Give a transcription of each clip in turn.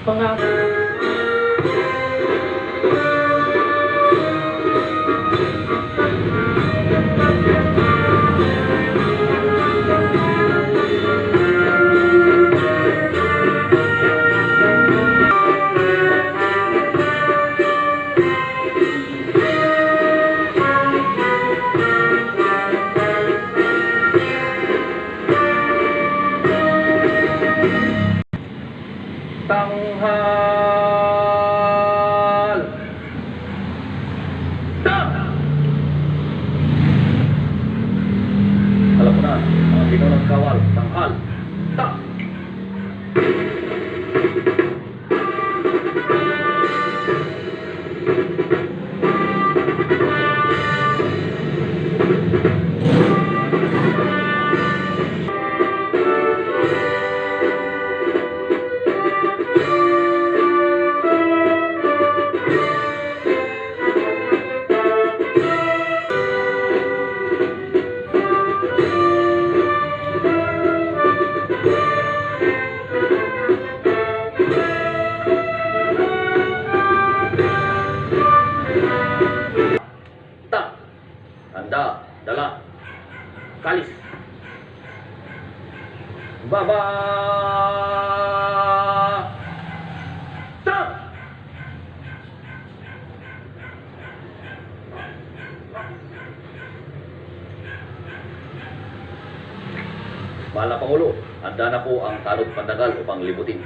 Mga Tanghal! Handa na po ang tanod pandagal upang libutin.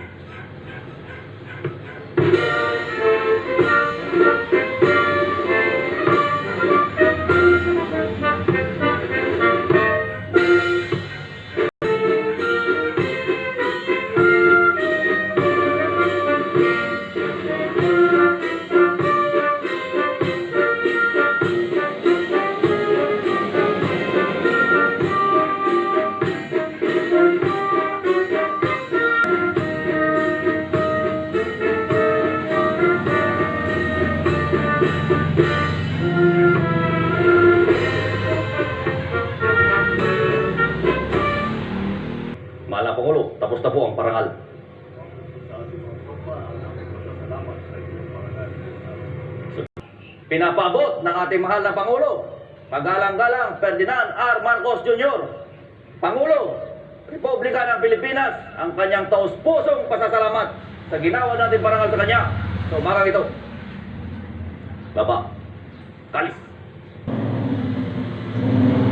Na po ang parangal. Pinapaabot ng ating mahal na Pangulo, pagalang-galang Ferdinand R. Marcos Jr. Pangulo, Republika ng Pilipinas, ang kanyang taus-pusong pasasalamat sa ginawa natin parangal sa kanya. So, marang ito. Baba, kalis.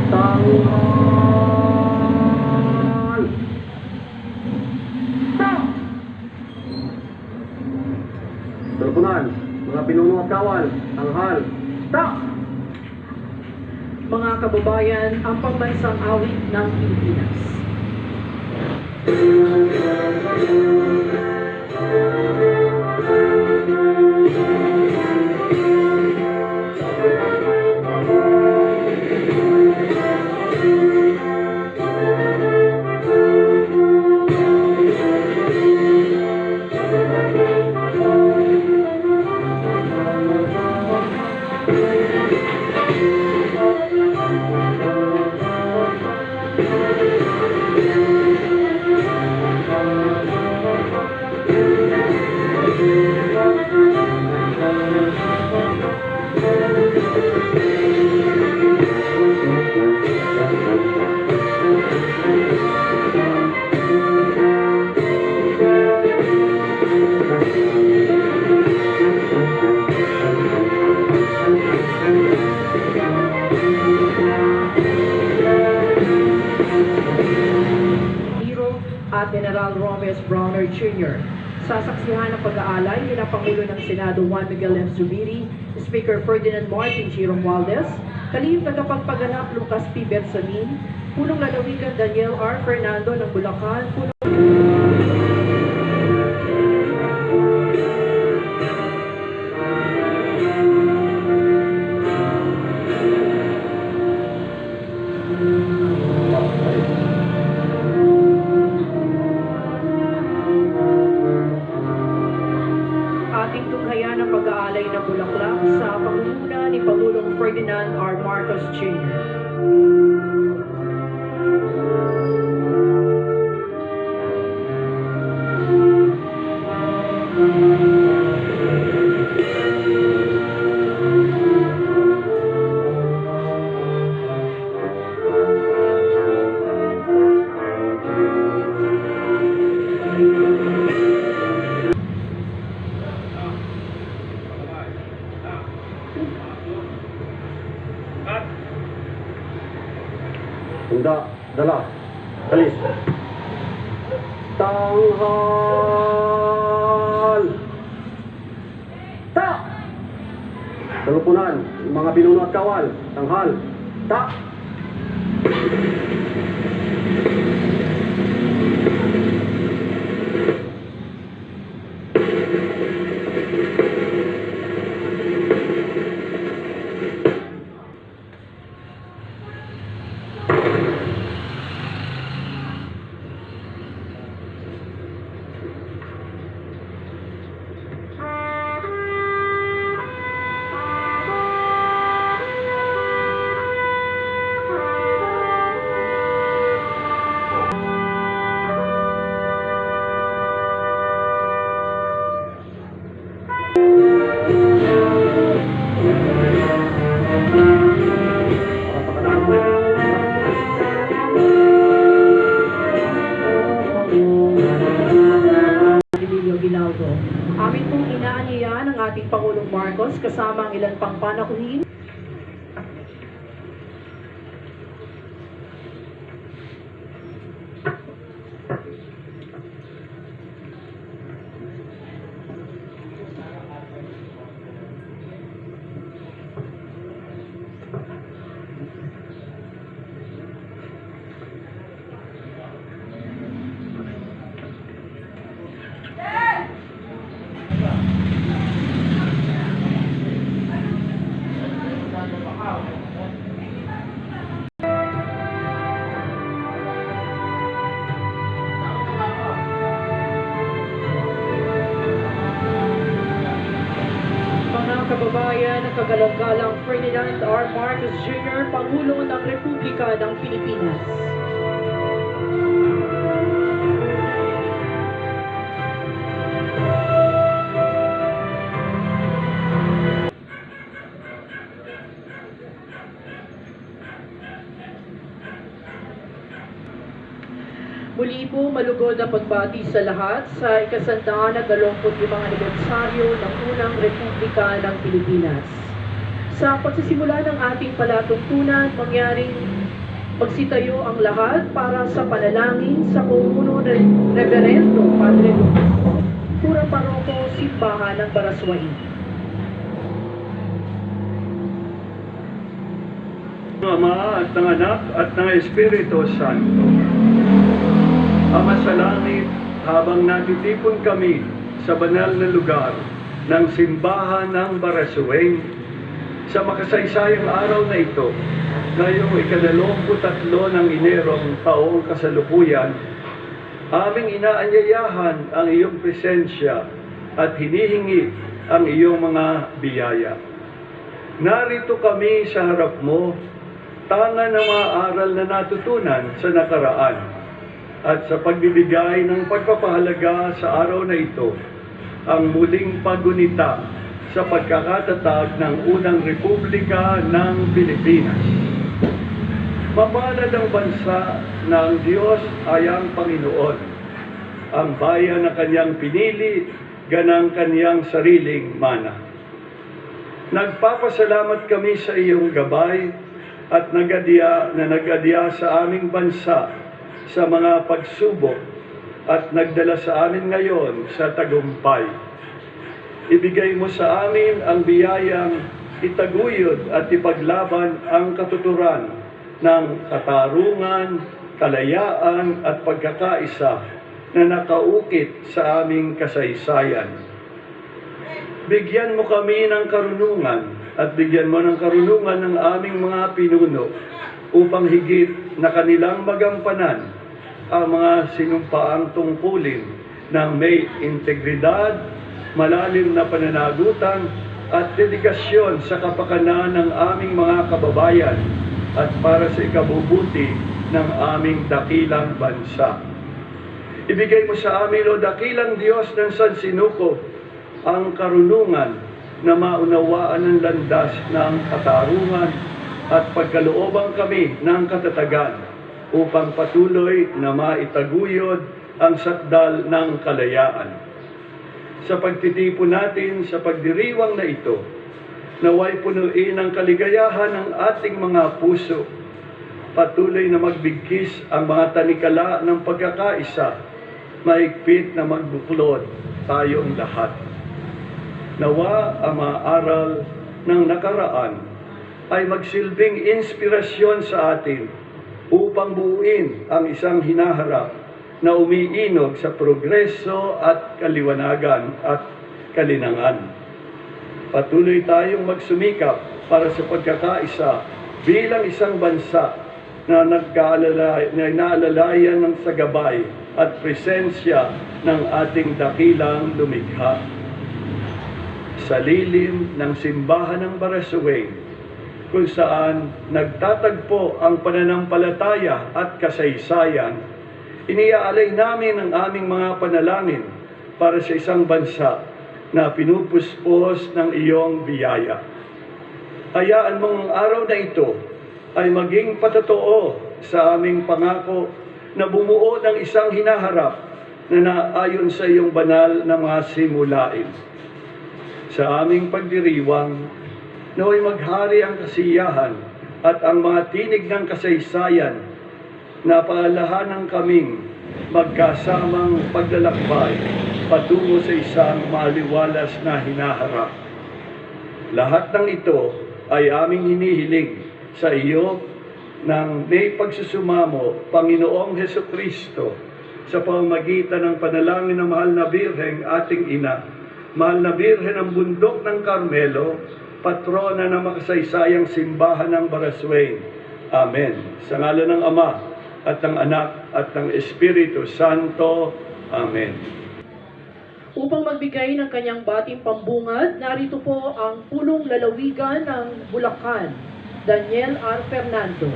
Tanghal! Turupunan, mga kawal, tanghal, ta! mga kababayan, ang pambansang awit ng Pilipinas. Hero Browner Jr. Sasaksihan ng pag-aalay nila Pangulo ng Senado Juan Miguel M. Zubiri, Speaker Ferdinand Martin G. Romualdez, kalihim tagapagpaganap Lucas P. Bersamin, Punong Lalawigan Daniel R. Fernando ng Bulacan, Punong dala, dalis. Tanghal! Ta! Talupunan, mga pinuno at kawal, tanghal, ta! Ating Pangulong Marcos kasama ang ilan pang panakuhin ng Pilipinas. Muli po malugod na pagbati sa lahat sa ikasandaan dalawamput limang anibersaryo ng unang Republika ng Pilipinas. Sa pagsisimula ng ating palatuntunan, mangyaring magsitayo ang lahat para sa panalangin sa Kumuno Re- Reverendo Padre Pura Paroko, Simbahan ng Baraswain. ng Ama at ng Anak at ng Espiritu Santo. Ama sa langit, habang natitipon kami sa banal na lugar ng simbahan ng Barasueng, sa makasaysayang araw na ito, ngayong ikalalomput tatlo ng Inerong taong kasalukuyan, aming inaanyayahan ang iyong presensya at hinihingi ang iyong mga biyaya. Narito kami sa harap mo, tanga ng mga aral na natutunan sa nakaraan at sa pagbibigay ng pagpapahalaga sa araw na ito, ang muling pagunita sa pagkakatatag ng unang Republika ng Pilipinas. Mapalad ang bansa ng Diyos ay ang Panginoon, ang bayan na kanyang pinili, ganang kanyang sariling mana. Nagpapasalamat kami sa iyong gabay at nagadya na nagadya sa aming bansa sa mga pagsubok at nagdala sa amin ngayon sa tagumpay. Ibigay mo sa amin ang biyayang itaguyod at ipaglaban ang katuturan ng katarungan, kalayaan at pagkakaisa na nakaukit sa aming kasaysayan. Bigyan mo kami ng karunungan at bigyan mo ng karunungan ng aming mga pinuno upang higit na kanilang magampanan ang mga sinumpaang tungkulin ng may integridad, malalim na pananagutan at dedikasyon sa kapakanan ng aming mga kababayan at para sa ikabubuti ng aming dakilang bansa. Ibigay mo sa amin, O dakilang Diyos ng San Sinuko, ang karunungan na maunawaan ang landas ng katarungan at pagkalooban kami ng katatagan upang patuloy na maitaguyod ang sakdal ng kalayaan. Sa pagtitipon natin sa pagdiriwang na ito, naway punuin ang kaligayahan ng ating mga puso patuloy na magbigkis ang mga tanikala ng pagkakaisa, mahigpit na magbuklod tayong lahat. Nawa ang mga aral ng nakaraan ay magsilbing inspirasyon sa atin upang buuin ang isang hinaharap na umiinog sa progreso at kaliwanagan at kalinangan. Patuloy tayong magsumikap para sa pagkakaisa bilang isang bansa na nagkaalala, na inaalalayan ng sagabay at presensya ng ating dakilang lumikha. Sa lilim ng simbahan ng Barasuwing, kung saan nagtatagpo ang pananampalataya at kasaysayan, iniaalay namin ang aming mga panalangin para sa isang bansa na pinupuspos ng iyong biyaya. Hayaan mong ang araw na ito ay maging patotoo sa aming pangako na bumuo ng isang hinaharap na naayon sa iyong banal na mga simulain. Sa aming pagdiriwang, naway maghari ang kasiyahan at ang mga tinig ng kasaysayan na paalahanan kaming magkasamang paglalakbay patungo sa isang maliwalas na hinaharap. Lahat ng ito ay aming hinihiling sa iyo ng may pagsusumamo, Panginoong Heso Kristo, sa pamamagitan ng panalangin ng mahal na Birheng ating ina, mahal na Birhen ng bundok ng Carmelo, patrona ng makasaysayang simbahan ng Baraswain. Amen. Sa ngalan ng Ama, at ng Anak, at ng Espiritu Santo. Amen. Upang magbigay ng kanyang bating pambungad, narito po ang pulong lalawigan ng Bulacan, Daniel R. Fernando.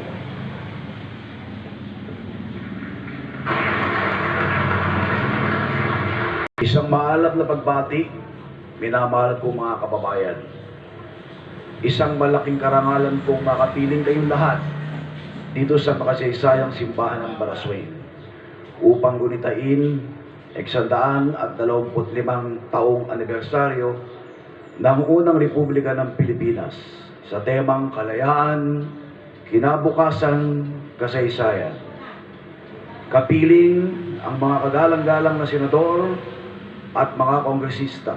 Isang maalam na pagbati, minamahal ko mga kababayan. Isang malaking karangalan kong makapiling kayong lahat dito sa makasaysayang simbahan ng Baraswain upang gunitain eksandaan at 25 taong anibersaryo ng unang Republika ng Pilipinas sa temang kalayaan, kinabukasan, kasaysayan. Kapiling ang mga kagalang-galang na senador at mga kongresista.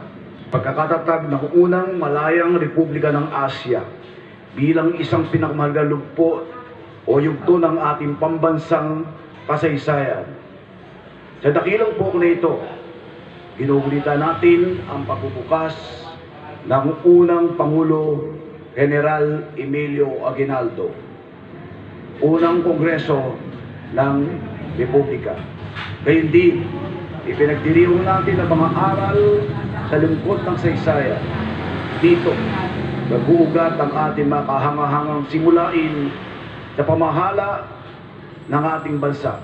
Pagkakatatag ng unang malayang Republika ng Asya bilang isang pinakamahalagang lugpo o yugto ng ating pambansang kasaysayan. Sa dakilang pok na ito, ginugulitan natin ang pagbubukas ng unang Pangulo General Emilio Aguinaldo, unang kongreso ng Republika. Gayun din, ipinagdiriwang natin ang mga aral sa lungkot ng saysaya. Dito, nag-uugat ang ating mga kahangahangang simulain sa pamahala ng ating bansa.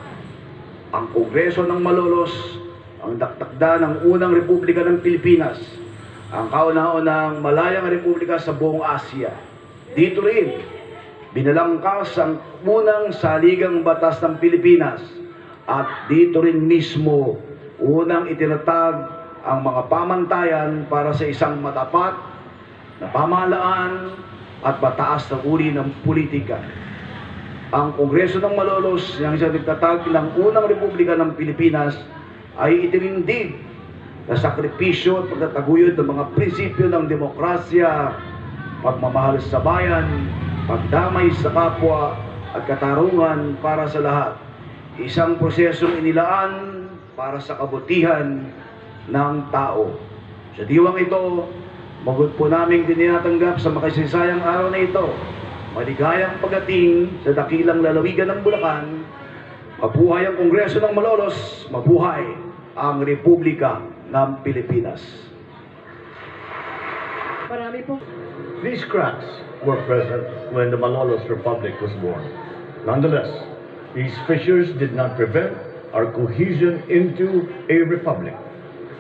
Ang Kongreso ng Malolos, ang daktakda ng unang Republika ng Pilipinas, ang kauna-unang malayang republika sa buong Asya. Dito rin, binalangkas ang unang saligang batas ng Pilipinas at dito rin mismo unang itinatag ang mga pamantayan para sa isang matapat na pamahalaan at mataas na uri ng politika. Ang Kongreso ng Malolos, yang isang nagtatag ng unang Republika ng Pilipinas, ay itinindig na sakripisyo at pagtataguyod ng mga prinsipyo ng demokrasya, pagmamahal sa bayan, pagdamay sa kapwa, at katarungan para sa lahat. Isang prosesong inilaan para sa kabutihan ng tao. Sa diwang ito, magod po namin dininatanggap sa makasaysayang araw na ito. Maligayang pagating sa dakilang lalawigan ng Bulacan. Mabuhay ang Kongreso ng Malolos, mabuhay ang Republika ng Pilipinas. Marami po. These cracks were present when the Malolos Republic was born. Nonetheless, these fissures did not prevent our cohesion into a republic.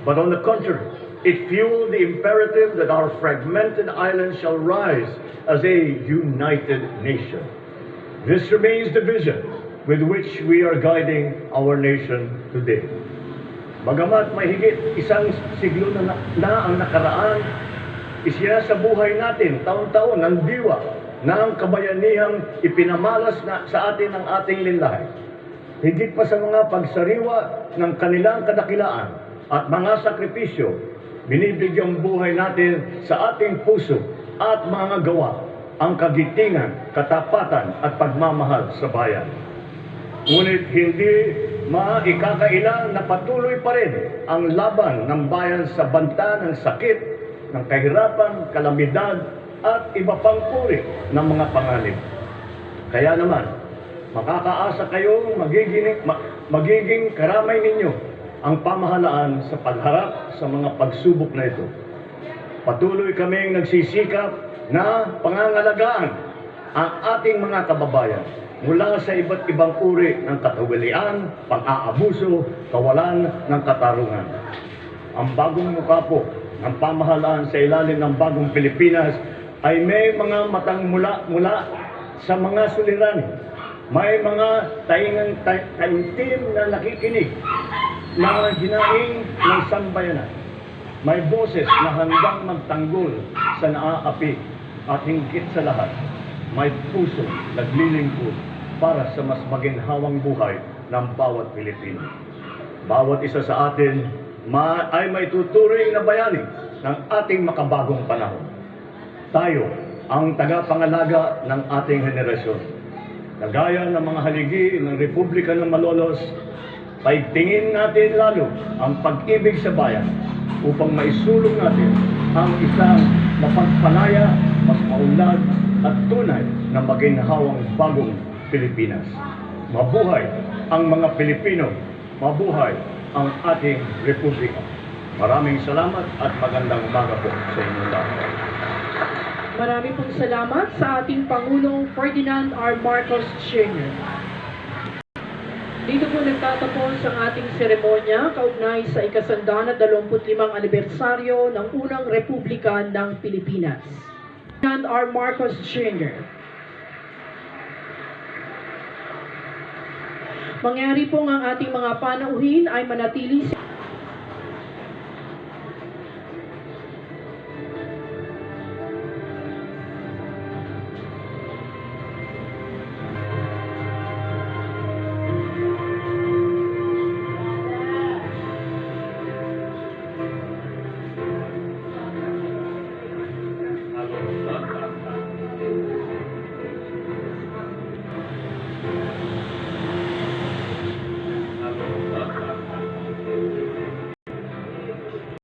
But on the contrary, it fueled the imperative that our fragmented island shall rise as a united nation. This remains the vision with which we are guiding our nation today. Bagamat mahigit isang siglo na, na ang nakaraan, isina sa buhay natin taon-taon ng diwa ng kabayanihang ipinamalas na sa atin ng ating linlahay. Higit pa sa mga pagsariwa ng kanilang kadakilaan at mga sakripisyo, binibigyang buhay natin sa ating puso at mga gawa ang kagitingan, katapatan at pagmamahal sa bayan. Ngunit hindi maikakailan na patuloy pa rin ang laban ng bayan sa banta ng sakit, ng kahirapan, kalamidad at iba pang uri ng mga panganib. Kaya naman, makakaasa kayong magiging, ma- magiging karamay ninyo ang pamahalaan sa pagharap sa mga pagsubok na ito. Patuloy kaming nagsisikap na pangangalagaan ang ating mga kababayan mula sa iba't ibang uri ng katawalian, pang-aabuso, kawalan ng katarungan. Ang bagong mukha po ng pamahalaan sa ilalim ng bagong Pilipinas ay may mga matang mula-mula sa mga suliranin. May mga taingan ta- taimtim na nakikinig na hinaing ng sambayanan. May boses na handang magtanggol sa naaapi at hingkit sa lahat, may puso naglilingkod para sa mas maginhawang buhay ng bawat Pilipino. Bawat isa sa atin ma ay may tuturing na bayani ng ating makabagong panahon. Tayo ang tagapangalaga ng ating henerasyon. Kagaya ng mga haligi ng Republika ng Malolos, paigtingin natin lalo ang pag-ibig sa bayan upang maisulong natin ang isang mapagpalaya, mas maunlad at tunay na maginhawang bagong Pilipinas. Mabuhay ang mga Pilipino, mabuhay ang ating Republika. Maraming salamat at magandang umaga po sa inyong lahat. Marami pong salamat sa ating Pangulong Ferdinand R. Marcos Jr. Dito po nagtatapos ang ating seremonya kaugnay sa ikasanda na 25 anibersaryo ng unang Republika ng Pilipinas. Ferdinand R. Marcos Jr. Mangyari pong ang ating mga panauhin ay manatili sa